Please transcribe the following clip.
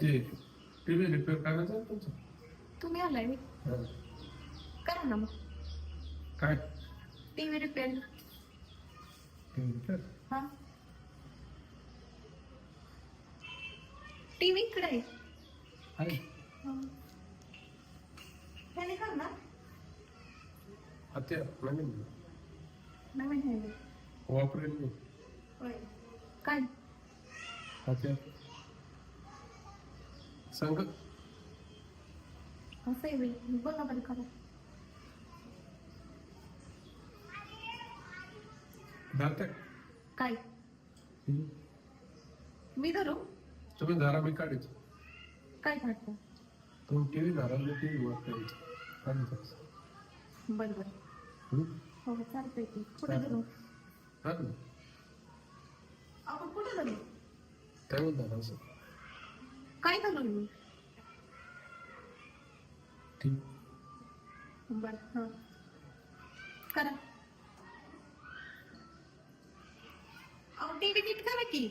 ते T V repair करायचं आहे तुमचं? तुम्ही आलाय मी. हा. करा ना मग. काय? T V repair T V repair हा. टी व्ही इकडे आहे. आहे. ह्याने कर ना आता नवीन नवीन ह्याने वापरेल मी. होय. काय? आता सांग. असं आहे. बघा बरं करा जाते काय? मी धरू? तुम्ही धारा मी काढायचं काय काढतो? तुम्ही टी व्ही धारा मी टी व्ही वापरायचं आणि बरं बरं. हम्म? हो चालतंय की. कुठे. धरू? ना. आपण कुठे धरू? काय म्हणतात असं? काय धरू मी ठीक बरं हां करा अहो टी व्ही नीट करा की